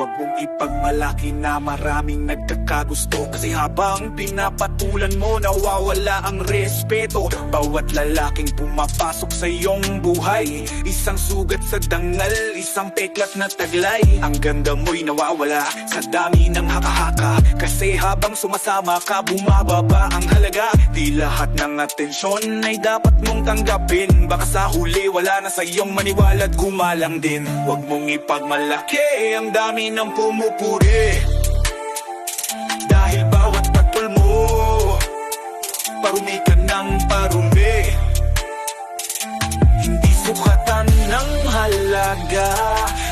Huwag mong ipagmalaki na maraming nagkakagusto. Kasi habang pinapatulan mo nawawala ang respeto. Bawat lalaking pumapasok sa iyong buhay. Isang sugat sa dangal, isang peklat na taglay. Ang ganda mo'y nawawala sa dami ng haka-haka. Kasi habang sumasama ka bumababa ang halaga? Di lahat ng atensyon ay dapat mong tanggapin. Baka sa huli wala na sa iyong maniwala at gumalang din. Huwag mong ipagmalaki ang dami ng pumupuri. Dahil bawat patol mo Parumi ka ng parumi. Hindi sukatan ng halaga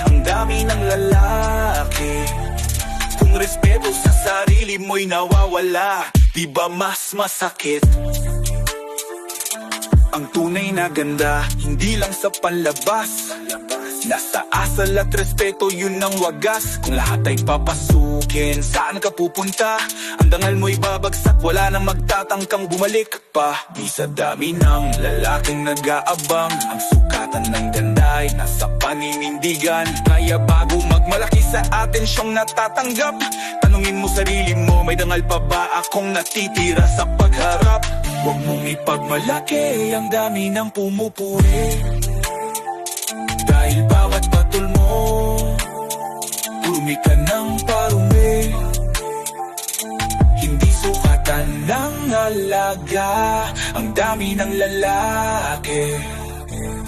Ang dami ng lalaki. Kung respeto sa sarili mo'y nawawala Di ba mas masakit? Ang tunay na ganda, hindi lang sa panlabas Nasa asal at respeto, yun ang wagas. Kung lahat ay papasukin, saan ka pupunta? Ang dangal mo'y babagsak, wala nang magtatangkang bumalik pa. Di sa dami ng lalaking nag-aabang Ang sukatan ng ganda nasa paninindigan. Kaya bago magmalaki sa atensyong natatanggap. Tanungin mo sarili mo, may dangal pa ba akong natitira sa pagharap? Huwag mong ipagmalaki ang dami ng pumupuri Purumi ka ng parumi Hindi sukatan ng alaga. Ang dami ng lalaki.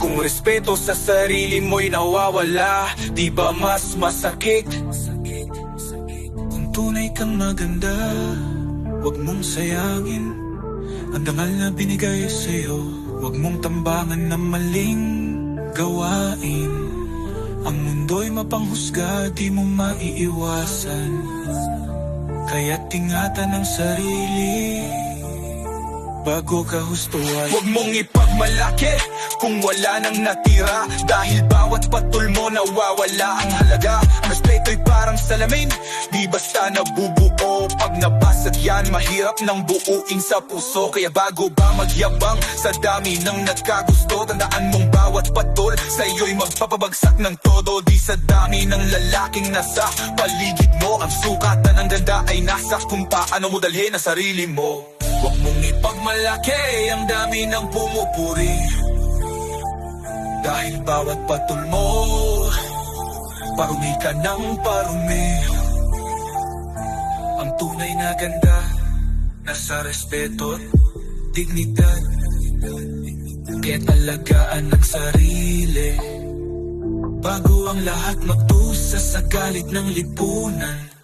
Kung respeto sa sarili mo'y nawawala Di ba mas masakit? Kung tunay kang maganda Huwag mong sayangin. Ang dangal na binigay sa'yo Huwag mong tambangan ng maling gawain Ang mundo'y mapanghusga Di mo maiiwasan. Kaya't ingatan ang sarili Bago ka hustuan Huwag mong ipagmalaki Kung wala nang natira. Dahil bawat patol mo nawawala ang halaga. Ang Respeto'y parang salamin Di basta nabubuo. Pag nabasag yan Mahirap nang buuin sa puso. Kaya bago ba magyabang Sa dami ng nagkagusto Tandaan mong bawat patol Sa iyo'y magpapabagsak ng todo. Di sa dami ng lalaking nasa paligid mo Ang sukatan ng ganda ay nasa Kung paano mo dalhin ang sarili mo. Huwag mong ipagmalaki ang dami ng pumupuri. Dahil bawat patol mo Parumi ka ng parumi. Ang tunay na ganda Nasa respeto at dignidad Kaya't alagaan ang sarili. Bago ang lahat magtusa sa galit ng lipunan